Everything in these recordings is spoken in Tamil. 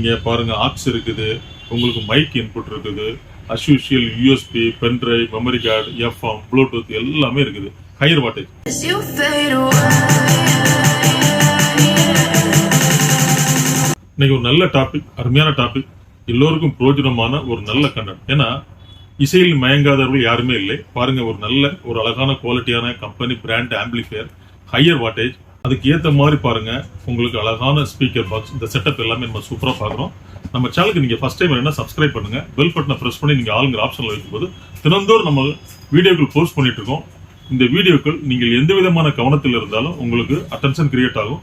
நீங்க பாருங்க ஆக்ஸ் இருக்குது. உங்களுக்கு மைக் இன்புட் இருக்குது. As usual USB pendrive memory card FM Bluetooth எல்லாமே இருக்குது. Higher wattage. இன்னைக்கு ஒரு நல்ல டாபிக் அருமையான டாபிக் எல்லோருக்கும் பிரயோஜனமான ஒரு நல்ல கண்டென்ட் ஏன்னா இசையில் மயங்காதவர்கள் யாருமே இல்லை. பாருங்க ஒரு நல்ல ஒரு அழகான குவாலிட்டியான company brand amplifier higher wattage அதுக்கு ஏற்ற மாதிரி பாருங்க உங்களுக்கு அழகான ஸ்பீக்கர் பாக்ஸ் இந்த செட்டப் எல்லாமே நம்ம சூப்பராக பார்க்குறோம். நம்ம சேனலுக்கு நீங்கள் ஃபஸ்ட் டைம் என்ன சப்ஸ்கிரைப் பண்ணுங்க. பெல் பட்டனை ப்ரெஸ் பண்ணி நீங்கள் ஆளுங்கிற ஆப்ஷனில் வைக்கும்போது தினந்தோறும் நம்ம வீடியோக்கள் போஸ்ட் பண்ணிட்டு இருக்கோம். இந்த வீடியோக்கள் நீங்கள் எந்த விதமான கவனத்தில் இருந்தாலும் உங்களுக்கு அட்டென்ஷன் கிரியேட் ஆகும்.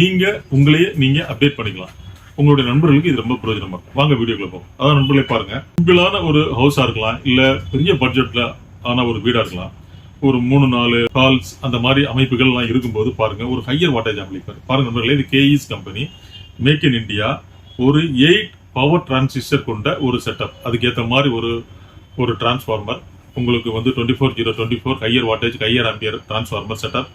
நீங்கள் உங்களையே நீங்கள் அப்டேட் பண்ணிக்கலாம். உங்களுடைய நண்பர்களுக்கு இது ரொம்ப பிரயோஜனமாக இருக்கும். வாங்க வீடியோக்குள்ள போகும் அதான் நண்பர்களே பாருங்க. சிம்பிளான ஒரு ஹவுஸாக இருக்கலாம் இல்லை பெரிய பட்ஜெட்டில் ஆன ஒரு வீடாக இருக்கலாம். ஒரு மூணு நாலு கால்ஸ் அந்த மாதிரி அமைப்புகள் எல்லாம் இருக்கும்போது பாருங்க ஒரு ஹையர் வாட்டேஜ் அம்பிளிஃபர் பாருங்க நண்பர்களே இது KS company make in India ஒரு எயிட் பவர் டிரான்சிஸ்டர் கொண்ட ஒரு செட்டப் அதுக்கேற்ற மாதிரி ஒரு ஒரு டிரான்ஸ்ஃபார்மர் உங்களுக்கு வந்து twenty four zero twenty four higher wattage higher ampere transformer setup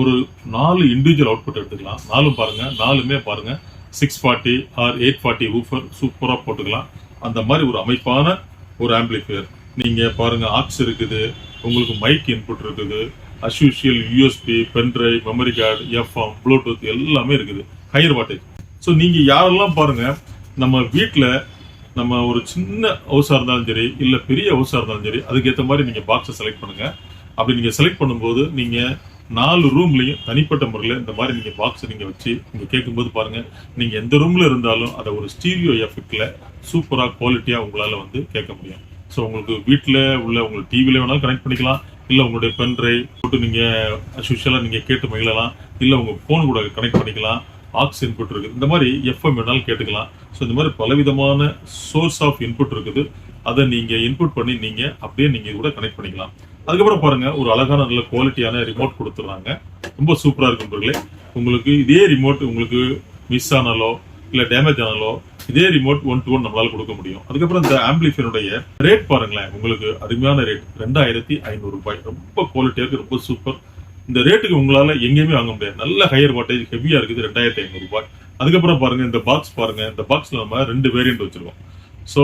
ஒரு நாலு இண்டிவிஜுவல் அவுட்புட் எடுத்துக்கலாம். நாலும் பாருங்க நாலுமே பாருங்க. Six forty or eight forty woofer சூப்பராக போட்டுக்கலாம். அந்த மாதிரி ஒரு அமைப்பான ஒரு ஆம்பிளிஃபையர் நீங்கள் பாருங்கள் ஆக்ஸ் இருக்குது உங்களுக்கு மைக் இன்புட் இருக்குது as usual USB pendrive memory card FM Bluetooth எல்லாமே இருக்குது. ஹையர் வாட்டேஜ் ஸோ நீங்கள் யாரெல்லாம் பாருங்கள் நம்ம வீட்டில் நம்ம ஒரு சின்ன ஹவுஸாக இருந்தாலும் சரி இல்லை பெரிய ஹவுஸாக இருந்தாலும் சரி அதுக்கேற்ற மாதிரி நீங்கள் பாக்ஸை செலக்ட் பண்ணுங்கள் அப்படி நீங்கள் செலக்ட் பண்ணும்போது நீங்கள் நாலு ரூம்லையும் தனிப்பட்ட முறையில் இந்த மாதிரி நீங்கள் பாக்ஸை நீங்கள் வச்சு நீங்கள் கேட்கும்போது பாருங்கள் நீங்கள் எந்த ரூமில் இருந்தாலும் அதை ஒரு ஸ்டீரியோ எஃபெக்டில் சூப்பராக குவாலிட்டியாக உங்களால் வந்து கேட்க முடியும். ஸோ உங்களுக்கு வீட்டில் உள்ள உங்களுக்கு டிவியில் வேணாலும் கனெக்ட் பண்ணிக்கலாம். இல்லை உங்களுடைய பென் ட்ரைவ் போட்டு நீங்கள் அஸ்யூஷலாக நீங்கள் கேட்டு மகிழலாம். இல்லை உங்கள் ஃபோன் கூட கனெக்ட் பண்ணிக்கலாம். ஆக்ஸ் இன்புட் இருக்குது. இந்த மாதிரி எஃப்எம் வேணாலும் கேட்டுக்கலாம். ஸோ இந்த மாதிரி பலவிதமான சோர்ஸ் ஆஃப் இன்புட் இருக்குது. அதை நீங்கள் இன்புட் பண்ணி நீங்கள் அப்படியே நீங்கள் கூட கனெக்ட் பண்ணிக்கலாம். அதுக்கப்புறம் பாருங்கள் ஒரு அழகான நல்ல குவாலிட்டியான ரிமோட் கொடுத்துட்றாங்க. ரொம்ப சூப்பராக இருக்கும் பொருளே உங்களுக்கு இதே ரிமோட் உங்களுக்கு மிஸ் ஆனாலோ இல்லை டேமேஜ் ஆனாலோ இதே ரிமோட் ஒன் டு ஒன் நம்மளால கொடுக்க முடியும். அதுக்கப்புறம் இந்த ஆம்பிளிஃபையருடைய ரேட் பாருங்களேன். உங்களுக்கு அருமையான ரேட் ரெண்டாயிரத்தி ஐநூறு ரூபாய். ரொம்ப குவாலிட்டியாக இருக்கு ரொம்ப சூப்பர் இந்த ரேட்டுக்கு உங்களால எங்கேயுமே வாங்க முடியாது. நல்ல ஹையர் வாட்டேஜ் ஹெவியா இருக்குது ரெண்டாயிரத்தி ஐநூறு ரூபாய். அதுக்கப்புறம் பாருங்க இந்த பாக்ஸ் பாருங்க. இந்த பாக்ஸ்ல நம்ம ரெண்டு வேரியன்ட் வச்சிருக்கோம். ஸோ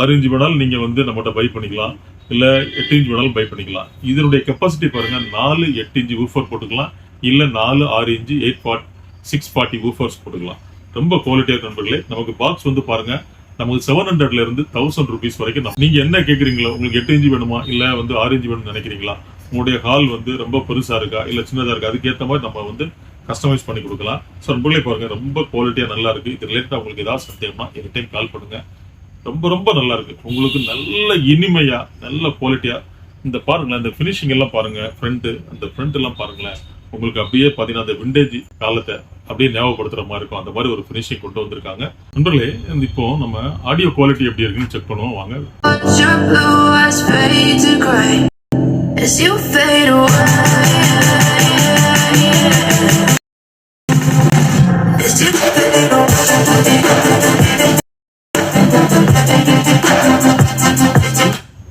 ஆறு இன்ச் வேணாலும் நீங்க வந்து நம்மகிட்ட பை பண்ணிக்கலாம். இல்ல எட்டு இன்ச் வேணாலும் பை பண்ணிக்கலாம். இதனுடைய கெப்பாசிட்டி பாருங்க நாலு எட்டு இன்ச் ஊஃபர் போட்டுக்கலாம். இல்ல நாலு ஆறு inch eight forty six forty woofers போட்டுக்கலாம். ரொம்ப குவாலிட்டியாக நண்பர்களே. நமக்கு பாக்ஸ் வந்து பாருங்க. நமக்கு செவன் ஹண்ட்ரட்ல இருந்து தௌசண்ட் ருபீஸ் வரைக்கும் நீங்க என்ன கேட்குறீங்களோ உங்களுக்கு எட்டு இன்ச்சு வேணுமா? இல்ல வந்து ஆறு இன்ச்சு வேணும்னு நினைக்கிறீங்களா? உங்களுடைய ஹால் வந்து ரொம்ப பெருசா இருக்கா? இல்ல சின்னதா இருக்கா? அதுக்கேற்ற மாதிரி நம்ம வந்து கஸ்டமைஸ் பண்ணி கொடுக்கலாம். ஸோ நண்பர்களே பாருங்க. ரொம்ப குவாலிட்டியா நல்லா இருக்கு. இது ரிலேட்டடா உங்களுக்கு ஏதாவது சந்தேகமா எனி டைம் கால் பண்ணுங்க. ரொம்ப ரொம்ப நல்லா இருக்கு. உங்களுக்கு நல்ல இனிமையா நல்ல குவாலிட்டியா இந்த பாருங்களேன் இந்த ஃபினிஷிங் எல்லாம் பாருங்க. ஃப்ரண்ட் அந்த ஃப்ரண்ட் எல்லாம் பாருங்களேன். உங்களுக்கு அப்படியே பாத்தீங்கன்னா அந்த விண்டேஜ் காலத்தை அப்படியே ஞாபகப்படுத்துற மாதிரி இருக்கும். அந்த மாதிரி ஒரு ஃபினிஷிங் கொண்டு வந்திருக்காங்க. நண்பர்களே இப்போ நம்ம ஆடியோ குவாலிட்டி எப்படி இருக்குன்னு செக் பண்ணுவோம். வாங்க.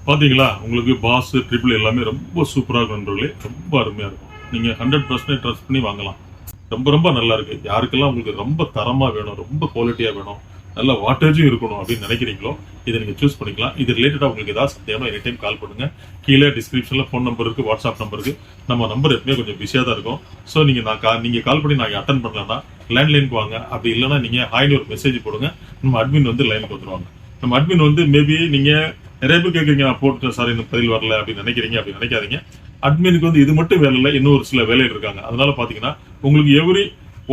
பாத்தீங்களா? உங்களுக்கு பாஸ் ட்ரிபிள் எல்லாமே ரொம்ப சூப்பரா இருக்கும் நண்பர்களே. ரொம்ப அருமையா இருக்கும். நீங்க ஹண்ட்ரட் பர்சன்டேஜ் ட்ரஸ்ட் பண்ணி வாங்கலாம். ரொம்ப ரொம்ப நல்லா இருக்கு. யாருக்கெல்லாம் உங்களுக்கு ரொம்ப தரமா வேணும் ரொம்ப குவாலிட்டியா வேணும் நல்ல வாட்டேஜும் இருக்கணும் அப்படின்னு நினைக்கிறீங்களோ இதை நீங்க சூஸ் பண்ணிக்கலாம். இது ரிலேட்டடா உங்களுக்கு ஏதாவது சந்தேகமா எனி டைம் கால் பண்ணுங்க. கீழே டிஸ்கிரிப்ஷன்ல ஃபோன் நம்பர் இருக்கு வாட்ஸ்அப் நம்பர் இருக்கு. நம்ம நம்பர் எப்பவுமே கொஞ்சம் பிஸியா தான் இருக்கும். ஸோ நீங்க நான் கா- நீங்க கால் பண்ணி நான் அட்டன் பண்ணலன்னா லேண்ட்லைனுக்கு வாங்க. அப்படி இல்லைன்னா நீங்க ஹாய்னு ஒரு மெசேஜ் போடுங்க. நம்ம அட்மின் வந்து லைனுக்கு கொடுத்துருவாங்க நம்ம அட்மின் வந்து மேபி நீங்க நிறைய பேர் கேட்குறீங்க நான் போட்டுட்டேன் சார் இன்னும் பதில் வரல அப்படின்னு நினைக்கிறீங்க அப்படின்னு நினைக்காதீங்க. அட்மினுக்கு வந்து இது மட்டும் வேலை இல்லை இன்னும் ஒரு சில வேலைகள் இருக்காங்க. அதனால பார்த்தீங்கன்னா உங்களுக்கு every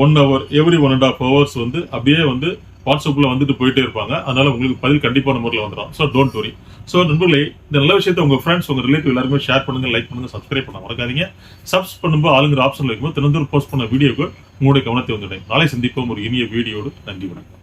one hour every one and half hours வந்து அப்படியே வந்து வாட்ஸ்அப்பில் வந்துட்டு போயிட்டே இருப்பாங்க. அதனால உங்களுக்கு பதில் கண்டிப்பான முறையில் வந்துடும். ஸோ டோன்ட் வரி ஸோ நண்பர்களே இந்த நல்ல விஷயத்தை உங்கள் ஃப்ரெண்ட்ஸ் உங்கள் ரிலேட்டிவ் எல்லாருமே ஷேர் பண்ணுங்க லைக் பண்ணுங்க சப்ஸ்கிரைப் பண்ண மறக்காதீங்க. சப்ஸ் பண்ணும்போது ஆளுங்கிற ஆப்ஷன் வைக்கும்போது தினந்தோறும் போஸ்ட் பண்ண வீடியோக்கு உங்களுடைய கவனத்தை வந்துட்டேன் நாளை சந்திப்போம் ஒரு இனிய வீடியோடு. நன்றி வணக்கம்.